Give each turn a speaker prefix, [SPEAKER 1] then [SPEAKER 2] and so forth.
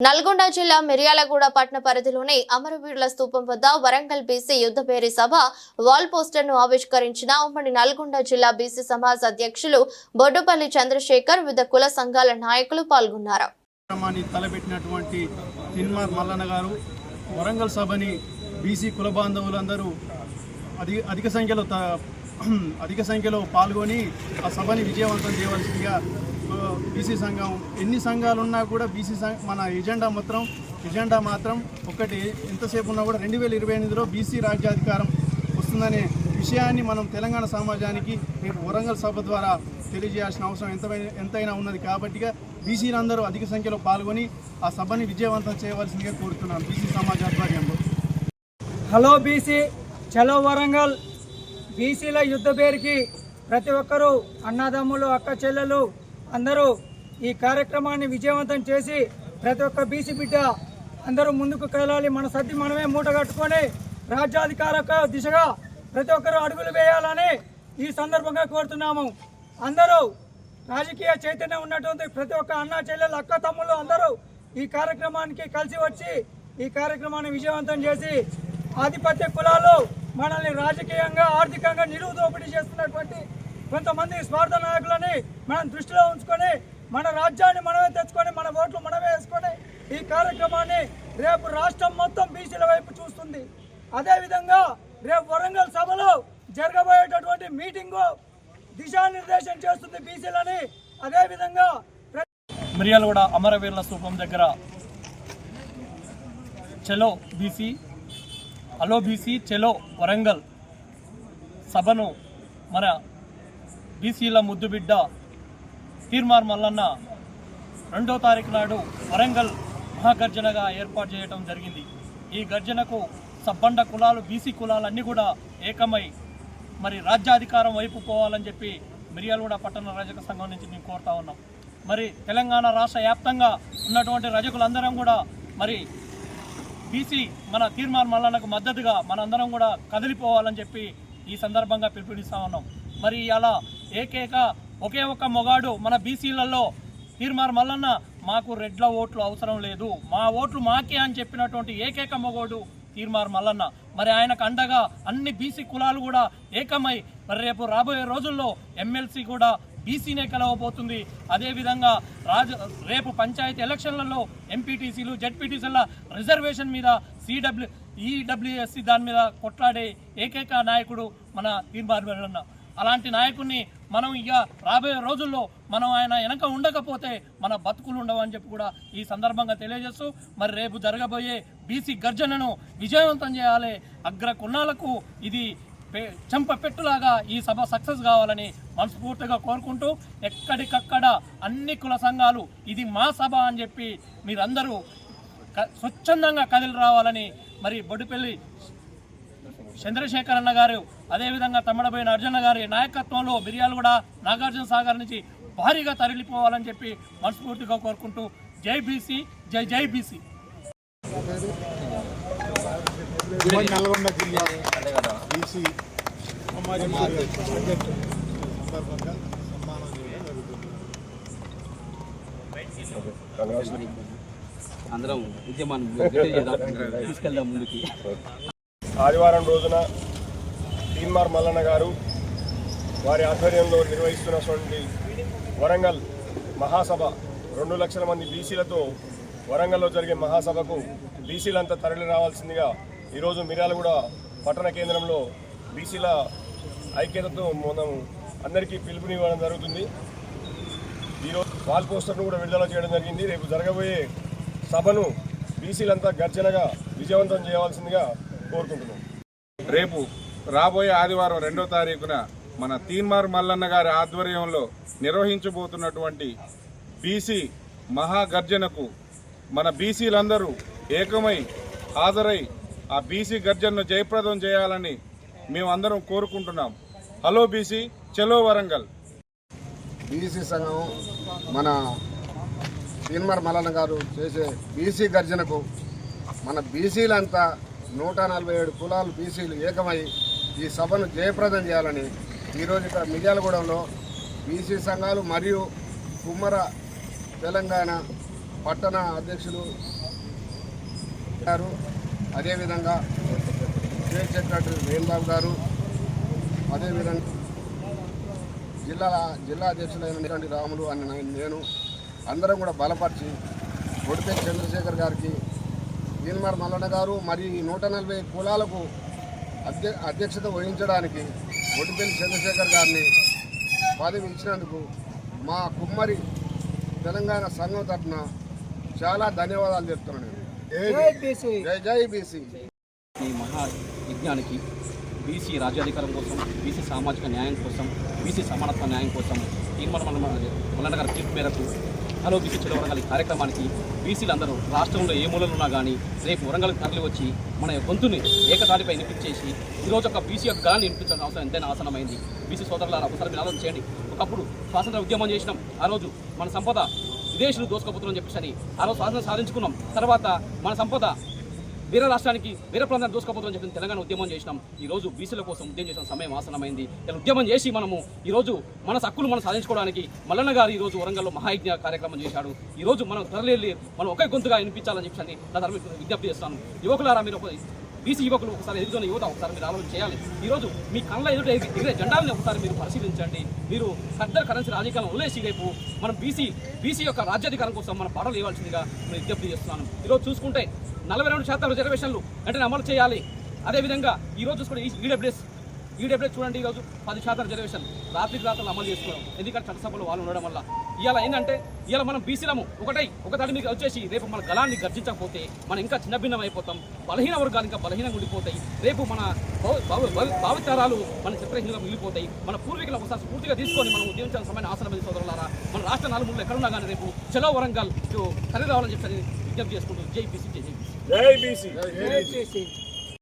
[SPEAKER 1] నల్గొండ జిల్లా మిర్యాలగూడ పట్టణ పరిధిలోని అమరవీరుల స్థూపం వద్ద వరంగల్ బీసీ యుద్ధ పేరి సభ వాల్ పోస్టర్ను ఆవిష్కరించిన ఉమ్మడి నల్గొండ జిల్లా బీసీ సమాజ్ అధ్యక్షులు బొడ్డుపల్లి చంద్రశేఖర్ వివిధ కుల సంఘాల నాయకులు పాల్గొన్నారు.
[SPEAKER 2] తలపెట్టినటువంటి తిన్మార్ మల్లన్న గారు వరంగల్ సభని బీసీ కుల బాంధవులందరూ అధిక సంఖ్యలో అధిక సంఖ్యలో పాల్గొని ఆ సభని విజయవంతం చేయవలసిందిగా బీసీ సంఘం. ఎన్ని సంఘాలు ఉన్నా కూడా బీసీ సంఘ మన ఎజెండా మాత్రం ఎజెండా మాత్రం ఒకటి ఎంతసేపు ఉన్నా కూడా రెండు వేల ఇరవై ఎనిమిదిలో బీసీ రాజ్యాధికారం వస్తుందనే విషయాన్ని మనం తెలంగాణ సమాజానికి రేపు వరంగల్ సభ ద్వారా తెలియజేయాల్సిన అవసరం ఎంత ఎంతైనా ఉన్నది. కాబట్టిగా బీసీలందరూ అధిక సంఖ్యలో పాల్గొని ఆ సభని విజయవంతం చేయవలసిందిగా కోరుతున్నాను బీసీ సమాజ ఆధ్వర్యంలో.
[SPEAKER 3] హలో బీసీ చలో వరంగల్. బీసీల యుద్ధ పేరుకి ప్రతి ఒక్కరూ అన్నదమ్ములు అక్క చెల్లెలు అందరూ ఈ కార్యక్రమాన్ని విజయవంతం చేసి ప్రతి ఒక్క బీసీ బిడ్డ అందరూ ముందుకు కదలాలి. మన సర్ది మనమే మూట కట్టుకొని రాజ్యాధికార దిశగా ప్రతి ఒక్కరూ అడుగులు వేయాలని ఈ సందర్భంగా కోరుతున్నాము. అందరూ రాజకీయ చైతన్యం ఉన్నటువంటి ప్రతి ఒక్క అన్న చెల్లెలు అక్క తమ్ముళ్ళు అందరూ ఈ కార్యక్రమానికి కలిసి వచ్చి ఈ కార్యక్రమాన్ని విజయవంతం చేసి ఆధిపత్య కులాలు మనల్ని రాజకీయంగా ఆర్థికంగా నిలువు దోపిడీ చేస్తున్నటువంటి కొంతమంది స్వార్థ నాయకులని మనం దృష్టిలో ఉంచుకొని మన రాజ్యాన్ని మనమే తెచ్చుకొని మన ఓట్లు మనమే వేసుకొని ఈ కార్యక్రమాన్ని రేపు రాష్ట్రం మొత్తం బీసీల వైపు చూస్తుంది. అదేవిధంగా రేపు వరంగల్ సభలో జరగబోయేటటువంటి మీటింగు దిశానిర్దేశం చేస్తుంది బీసీలని. అదేవిధంగా ప్ర-
[SPEAKER 4] మిర్యాలగూడ అమరవీరుల స్థూపం దగ్గర. చెలో బీసీ అలో బీసీ చెలో వరంగల్ సభను మన బీసీల ముద్దుబిడ్డ తీర్మార్ మల్లన్న రెండో తారీఖు నాడు వరంగల్ మహాగర్జనగా ఏర్పాటు చేయడం జరిగింది. ఈ గర్జనకు సబ్బండ కులాలు బీసీ కులాలన్నీ కూడా ఏకమై మరి రాజ్యాధికారం వైపు పోవాలని చెప్పి మిర్యాలగూడ పట్టణ రజక సంఘం నుంచి మేము కోరుతా ఉన్నాం. మరి తెలంగాణ రాష్ట్ర వ్యాప్తంగా ఉన్నటువంటి రజకులందరం కూడా మరి బీసీ మన తీర్మాన్ మల్లన్నకు మద్దతుగా మనందరం కూడా కదిలిపోవాలని చెప్పి ఈ సందర్భంగా పిలుపునిస్తా ఉన్నాం. మరి అలా ఏకేక ఒకే ఒక్క మొగాడు మన బీసీలలో. తీర్మార్ మల్లన్న మాకు రెడ్ల ఓట్లు అవసరం లేదు. మా ఓట్లు మాకే అని చెప్పినటువంటి ఏకైక మొగోడు తీర్మార్ మల్లన్న. మరి ఆయనకు అండగా అన్ని బీసీ కులాలు కూడా ఏకమై మరి రేపు రాబోయే రోజుల్లో ఎమ్మెల్సీ కూడా బీసీనే కలవబోతుంది. అదేవిధంగా రాజ రేపు పంచాయతీ ఎలక్షన్లలో ఎంపీటీసీలు జెడ్పీటీసీల రిజర్వేషన్ మీద సిడబ్ల్యూ ఈడబ్ల్యూఎస్సి దాని మీద కొట్లాడే ఏకైక నాయకుడు మన తీర్మార్ మల్లన్న. అలాంటి నాయకుడిని మనం ఇక రాబోయే రోజుల్లో మనం ఆయన వెనక ఉండకపోతే మన బతుకులు ఉండవని చెప్పి కూడా ఈ సందర్భంగా తెలియజేస్తూ మరి రేపు జరగబోయే బీసీ గర్జనను విజయవంతం చేయాలి అగ్ర కుణాలకు ఇది పె- చెంప పెట్టులాగా ఈ సభ సక్సెస్ కావాలని మనస్ఫూర్తిగా కోరుకుంటూ ఎక్కడికక్కడ అన్ని కుల సంఘాలు ఇది మా సభ అని చెప్పి మీరందరూ క- స్వచ్ఛందంగా కదిలి రావాలని మరి బొడ్డుపల్లి చంద్రశేఖర్ అన్న గారు అదేవిధంగా తమ్మడబోయిన అర్జున గారి నాయకత్వంలో మిరియాలు కూడా నాగార్జున సాగర్ నుంచి భారీగా తరలిపోవాలని చెప్పి మనస్ఫూర్తిగా కోరుకుంటూ జై బీసీ జై జై బీసీ.
[SPEAKER 5] నల్గొండ జిల్లా బీసీ సందర్భంగా సన్మానం చేయడం జరుగుతుంది
[SPEAKER 6] అందరం ఉద్యమాన్ని తీసుకెళ్దాం ముందుకి.
[SPEAKER 7] ఆదివారం రోజున తీన్మార్ మల్లన్న గారు వారి ఆధ్వర్యంలో నిర్వహిస్తున్నటువంటి వరంగల్ మహాసభ రెండు లక్షల మంది బీసీలతో వరంగల్లో జరిగే మహాసభకు బీసీలంతా తరలి రావాల్సిందిగా ఈరోజు మిర్యాలగూడ పట్టణ కేంద్రంలో బీసీల ఐక్యతతో మనం అందరికీ పిలుపునివ్వడం జరుగుతుంది. ఈరోజు వాల్ పోస్టర్ను కూడా విడుదల చేయడం జరిగింది. రేపు జరగబోయే సభను బీసీలంతా గర్జనగా విజయవంతం చేయవలసిందిగా కోరుకుంటున్నాం.
[SPEAKER 8] రేపు రాబోయే ఆదివారం రెండో తారీఖున మన తీన్మార్ మల్లన్న గారి ఆధ్వర్యంలో నిర్వహించబోతున్నటువంటి బీసీ మహాగర్జనకు మన బీసీలందరూ ఏకమై హాజరై ఆ బీసీ గర్జనను జయప్రదం చేయాలని మేమందరం కోరుకుంటున్నాం. హలో బీసీ చలో వరంగల్.
[SPEAKER 5] బీసీ సంఘం మన తీన్మార్ మల్లన్న గారు చేసే బీసీ గర్జనకు మన బీసీలంతా నూట నలభై ఏడు కులాలు బీసీలు ఏకమై ఈ సభను జయప్రదం చేయాలని ఈరోజు ఇక్కడ మిర్యాలగూడెంలో బీసీ సంఘాలు మరియు కుమ్మర తెలంగాణ పట్టణ అధ్యక్షులు గారు అదేవిధంగా స్టేట్ సెక్రటరీ వేణుబాబు గారు అదేవిధంగా జిల్లా జిల్లా అధ్యక్షులైనటువంటి రాములు అని నేను అందరం కూడా బలపరిచి కొడితే చంద్రశేఖర్ గారికి దీనిమార్ మల్లన్న గారు మరి ఈ నూట నలభై కులాలకు అధ్య అధ్యక్షత వహించడానికి ఒడిపల్లి చంద్రశేఖర్ గారిని పదవి ఇచ్చినందుకు మా కుమ్మరి తెలంగాణ సంఘం తరఫున చాలా ధన్యవాదాలు చెప్తున్నాను నేను.
[SPEAKER 3] జై బీసీ.
[SPEAKER 5] జై జై బీసీ.
[SPEAKER 6] ఈ మహా యజ్ఞానికి బీసీ రాజ్యాధికారం కోసం బీసీ సామాజిక న్యాయం కోసం బీసీ సమానత్వ న్యాయం కోసం తీర్మానం మల్లన్న గారి తీర్పు మేరకు హలో బీసీ వరంగల్ కార్యక్రమానికి బీసీలందరూ రాష్ట్రంలో ఏ మూలలు ఉన్నా కానీ రేపు వరంగల్ తరలి వచ్చి మన గొంతుని ఏకతాటిపై వినిపించేసి ఈరోజు ఒక బీసీ యొక్క గాన్ని వినిపించాల్సిన అవసరం ఎంతైనా ఆసనమైంది బీసీ సోదరులారా ఒకసారి మీరు ఆలోచన చేయండి. ఒకప్పుడు స్వాతంత్ర ఉద్యమం చేసినాం. ఆ రోజు మన సంపద విదేశీయులు దోసుకోబోతున్నాం చెప్పేసి ఆ రోజు స్వాతంత్రం సాధించుకున్నాం. తర్వాత మన సంపద వేరే రాష్ట్రానికి వేరే ప్రాంతాన్ని దూసుకోపోతుందని చెప్పి తెలంగాణ ఉద్యమం చేసినాం. ఈ రోజు బీసీల కోసం ఉద్యమం చేసిన సమయం ఆసనమైంది ఇలా ఉద్యమం చేసి మనము ఈ రోజు మన హక్కులు మనం సాధించుకోవడానికి మల్లన్న గారు ఈ రోజు వరంగల్లో మహాయజ్ఞ కార్యక్రమం చేశాడు. ఈ రోజు మనం తరలి మనం ఒకే గొంతుగా వినిపించాలని చెప్పి నా ధర్మ విజ్ఞప్తి చేస్తాను. యువకులారా మీరు బీసీ యువకులు ఒకసారి ఎదుగుతున్న యువత ఒకసారి మీరు ఆలోచన చేయాలి. ఈరోజు మీ కళ్ళ ఎదుట ఎగిరే జెండాలను ఒకసారి మీరు పరిశీలించండి. మీరు పెద్ద కరెన్సీ రాజకీయాలను వదిలేసి రేపు మనం బీసీ బీసీ యొక్క రాజ్యాధికారం కోసం మనం పాటలు ఇవ్వాల్సిందిగా నేను విజ్ఞప్తి చేస్తున్నాను. ఈరోజు చూసుకుంటే నలభై రెండు శాతం రిజర్వేషన్లు వెంటనే అమలు చేయాలి. అదేవిధంగా ఈరోజు చూసుకుంటే ఈడబ్ల్యూఎస్ ఈడబ్ల్యూఎస్ చూడండి ఈరోజు పది శాతం రిజర్వేషన్ రాత్రికి రాత్రులు అమలు చేసుకోవడం ఎందుకంటే చట్టసభలో వాళ్ళు ఉండడం వల్ల ఇవాళ ఏంటంటే ఇవాళ మనం బీసీలము ఒకటై ఒక దాడి మీకు వచ్చేసి రేపు మన గలాన్ని గర్జించకపోతే మనం ఇంకా చిన్నభిన్నం అయిపోతాం బలహీన వర్గాలు ఇంకా బలహీనంగా ఉండిపోతాయి రేపు మన భవ- భవ- భవి- భావితరాలు మన చిత్రహీనంగా మిగిలిపోతాయి మన పూర్వీకుల ఒకసారి స్ఫూర్తిగా తీసుకొని మనం ఉద్యమించాల్సిన సమయం ఆసనమైన సోదరులారా మన రాష్ట్ర నాలుగు ఎక్కడున్నా కానీ రేపు చలో వరంగల్ ఖరీదు రావాలని చెప్పి విజ్ఞప్తి చేసుకుంటూ జై బీసీ జై జై బీసీ.
[SPEAKER 7] జై బీసీ.
[SPEAKER 3] జై బీసీ.